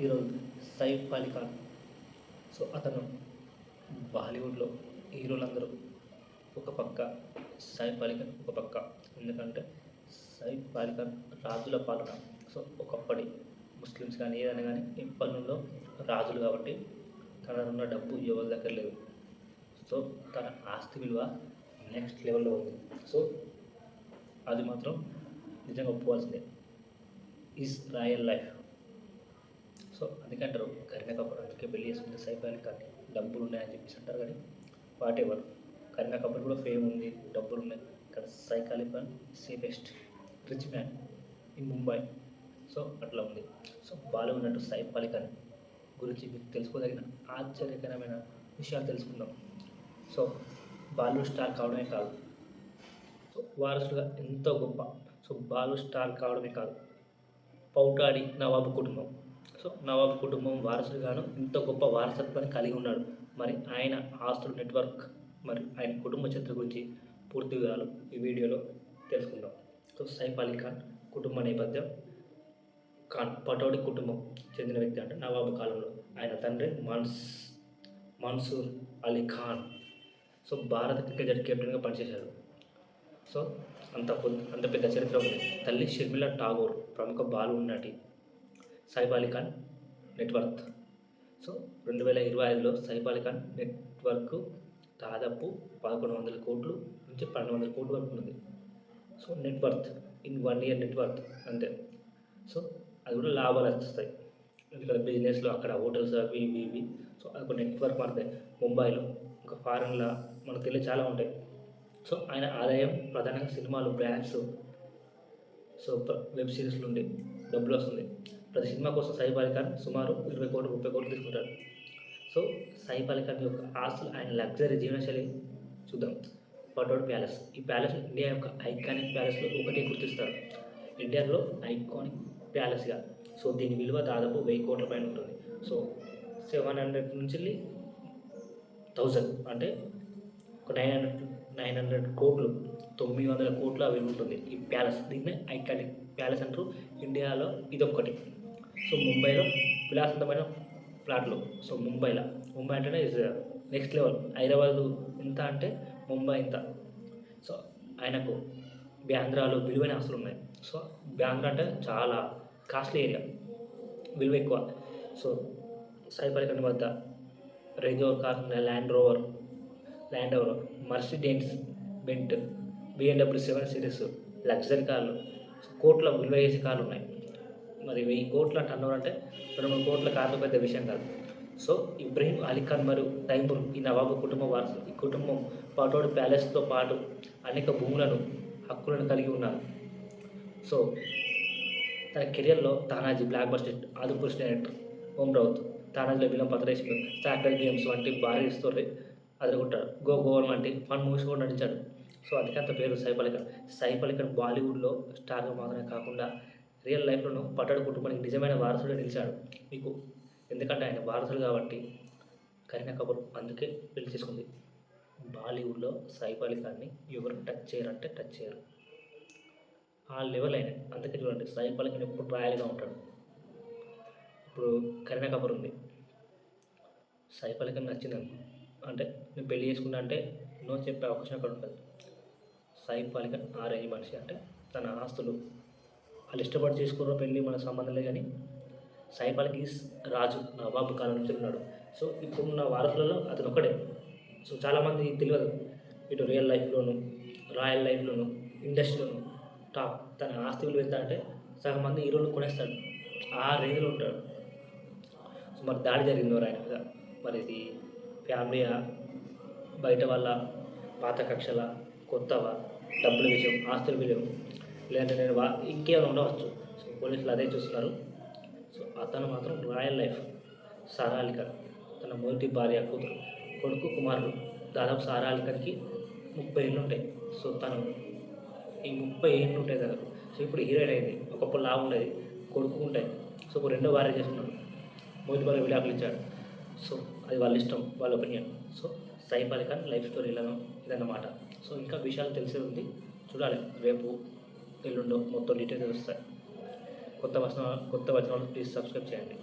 Hero Saif Ali Khan. So అతను బాలీవుడ్లో హీరోలందరూ ఒక పక్క సైఫ్ అలీ ఖాన్ ఒక పక్క. ఎందుకంటే సైఫ్ అలీ ఖాన్ రాజుల పాలన. సో ఒకప్పటి ముస్లిమ్స్ కానీ ఏదైనా కానీ ఇప్పటి రాజులు కాబట్టి తన ఉన్న డబ్బు ఎవరి దగ్గర లేదు. సో తన ఆస్తి విలువ నెక్స్ట్ లెవెల్లో ఉంది. సో అది మాత్రం నిజంగా ఒప్పుకోవాల్సిందే. Is royal life. సో అందుకంటారు కరీనా కపూర్ అందుకే పెళ్ళి చేసుకుంటే సైపాలి కానీ డబ్బులు ఉన్నాయని చెప్పేసి అంటారు కానీ వాట్ ఎవర్? కరీనా కపూర్ కూడా ఫేమ్ ఉంది డబ్బులు ఉన్నాయి ఇక్కడ సైకాలి Ali Khan safest rich man in Mumbai. So అట్లా ఉంది. సో బాలీవుడ్ నటు సైఫ్ అలీ ఖాన్ గురించి మీకు తెలుసుకోదగిన ఆశ్చర్యకరమైన విషయాలు తెలుసుకుందాం. సో బాలీవుడ్ స్టార్ కావడమే కాదు. సో వారసుడుగా ఎంతో గొప్ప. సో బాలీవుడ్ స్టార్ కావడమే కాదు. పౌటాడి నవాబు కుటుంబం. సో నవాబు కుటుంబం వారసుడుగాను ఇంత గొప్ప వారసత్వాన్ని కలిగి ఉన్నాడు. మరి ఆయన ఆస్తుల నెట్వర్క్ మరి ఆయన కుటుంబ చరిత్ర గురించి పూర్తి వివరాలు ఈ వీడియోలో తెలుసుకుందాం. సో సైఫ్ అలీ ఖాన్ కుటుంబ నేపథ్యం. ఖాన్ పటౌడి కుటుంబం చెందిన వ్యక్తి అంటే నవాబు కాలంలో ఆయన తండ్రి మన్స్ మన్సూర్ అలీ ఖాన్. సో భారత క్రికెట్ కెప్టెన్గా పనిచేశాడు. సో అంత అంత పెద్ద చరిత్ర ఉంది. తల్లి షర్మిల ఠాగూర్ ప్రముఖ బాలు నటి సైబ్ అలీఖాన్ నెట్వర్క్ సో రెండు వేల ఇరవై ఐదులో సైబ్ అలీఖాన్ నెట్వర్క్ దాదాపు పదకొండు వందల కోట్లు నుంచి పన్నెండు వందల కోట్లు వరకు ఉంది so networth in one year networth అంతే. సో అది కూడా లాభాలు వస్తాయి ఎందుకంటే బిజినెస్లో అక్కడ హోటల్స్ అవి ఇవి ఇవి సో అది ఒక నెట్వర్క్ మారుతాయి ముంబైలో ఇంకా ఫారెన్లో మనకు తెలియ చాలా ఉంటాయి. సో ఆయన ఆదాయం ప్రధానంగా సినిమాలు బ్రాండ్స్ సో వెబ్ సిరీస్లు ఉండి డబ్బులు వస్తుంది. ప్రతి సినిమా కోసం సైఫ్ అలీ సుమారు ఇరవై కోట్లు ముప్పై కోట్లు తీసుకుంటారు. సో సాయి అలీ యొక్క ఆస్తులు ఆయన లగ్జరీ జీవనశైలి చూద్దాం. పటోడ్ ప్యాలెస్. ఈ ప్యాలెస్ ఇండియా యొక్క ఐకానిక్ ప్యాలెస్లో ఒకటి గుర్తిస్తారు. ఇండియాలో ఐకానిక్ ప్యాలెస్గా. సో దీని విలువ దాదాపు వెయ్యి కోట్ల పైన ఉంటుంది. సో సెవెన్ హండ్రెడ్ నుంచి థౌజండ్ అంటే ఒక నైన్ హండ్రెడ్ నైన్ హండ్రెడ్ కోట్లు తొమ్మిది వందల కోట్ల విలువ ఉంటుంది ఈ ప్యాలెస్. దీన్నే ఐకానిక్ ప్యాలెస్ అంటారు. ఇండియాలో ఇదొక్కటి. సో ముంబైలో విలాసవంతమైన ప్లాట్లు సో ముంబైలో. ముంబై అంటేనే ఇస్ నెక్స్ట్ లెవెల్ హైదరాబాద్ ఎంత అంటే ముంబై ఇంత. సో ఆయనకు బ్యాంద్రాలో విలువైన ఆస్తులు ఉన్నాయి. సో బ్యాంద్రా అంటే చాలా కాస్ట్లీ ఏరియా విలువ ఎక్కువ. సో సైపరికన్ వద్ద range car Land Rover Land Rover Mercedes Bentley BMW seven series luxury కార్లు కోట్ల విలువ చేసే కార్లు ఉన్నాయి. మరి వెయ్యి కోట్ల టర్న్ అంటే రెండు మూడు కోట్ల కార్లు పెద్ద విషయం కాదు. సో ఇబ్రహీం అలీ ఖాన్ మరియు తైమూర్ ఈ నవాబు కుటుంబ వారసులు ఈ కుటుంబం పాటోడు ప్యాలెస్తో పాటు అనేక భూములను హక్కులను కలిగి ఉన్నారు. సో తన కెరియర్లో Tanaji blockbuster Adipurush director Om Raut తానాజీలో విలం పత్రేశ్వర్ సాక్రెడ్ గేమ్స్ వంటి భారీ స్టోరీ అదనుకుంటాడు గో గోవన్ వంటి ఫన్ మూవీస్ కూడా నటించాడు. సో అందుకే అంత పేరు సైఫ్ అలీ ఖాన్ సైఫ్ అలీ ఖాన్ బాలీవుడ్లో స్టార్గా మాత్రమే కాకుండా రియల్ లైఫ్లోనూ పట్టాడు కుటుంబానికి నిజమైన వారసుడు నిలిచాడు. మీకు ఎందుకంటే ఆయన వారసుడు కాబట్టి కరీనా కపూర్ అందుకే పెళ్ళి చేసుకుంది. బాలీవుడ్లో సైఫ్ అలీ ఖాన్ని ఎవరు టచ్ చేయరంటే టచ్ చేయరు. ఆ లెవెల్ అయిన అందుకే చూడండి సైఫ్ అలీ ఖాన్ ఎప్పుడు రాయల్గా ఉంటాడు. ఇప్పుడు కరీనా కపూర్ ఉంది. సైఫ్ అలీ ఖాన్ నచ్చింది అంటే నేను పెళ్ళి చేసుకున్నా అంటే నో చెప్పే అవకాశం అక్కడ ఉంటుంది? సైఫ్ అలీ ఖాన్ ఆ రేంజ్ మనిషి అంటే తన ఆస్తులు వాళ్ళు ఇష్టపడి చేసుకున్న పెళ్ళి మనకు సంబంధం కానీ సాయిపాలకి రాజు నవాబు కాలం నుంచి ఉన్నాడు. సో ఇప్పుడున్న వారసులలో అతను ఒకడే సో చాలామంది తెలియదు. ఇటు రియల్ లైఫ్లోను రాయల్ లైఫ్లోను ఇండస్ట్రీలోను టాప్ తన ఆస్తి విలువ ఎంత అంటే సగం మంది హీరోలు కొనేస్తాడు. ఆ రేంజ్లో ఉంటాడు. సో మరి దాడి జరిగింది వారు ఆయన మీద. మరి ఇది ఫ్యామిలీ బయట వాళ్ళ పాత కక్షల కొత్తవా? డబ్బుల విషయం ఆస్తుల విలువ లేదంటే నేను వా ఇంకేమైనా ఉండవచ్చు. సో పోలీసులు అదే చూస్తున్నారు. సో అతను మాత్రం రాయల్ లైఫ్ సారా తన మొదటి భార్య కూతురు కొడుకు కుమారుడు దాదాపు సారా ముప్పై ఏళ్ళు ఉంటాయి. సో తను ఈ ముప్పై ఏళ్ళు ఉంటాయి తనకు సో ఇప్పుడు హీరోయిన్ అయింది. ఒకప్పుడు లాభం ఉండేది. కొడుకు ఉంటాయి సో ఇప్పుడు రెండో భార్య చేసుకున్నాడు మొదటి భార్య విడాకులు ఇచ్చాడు. సో అది వాళ్ళ ఇష్టం వాళ్ళ opinion. So Saif Ali Khan life స్టోరీలను ఇదన్నమాట. సో ఇంకా విషయాలు తెలిసే ఉంది. చూడాలి. రేపు ఎల్లుండో మొత్తం డీటెయిల్స్ వస్తాయి. కొత్త వచ్చిన కొత్త వచనాలు ప్లీజ్ సబ్స్క్రైబ్ చేయండి.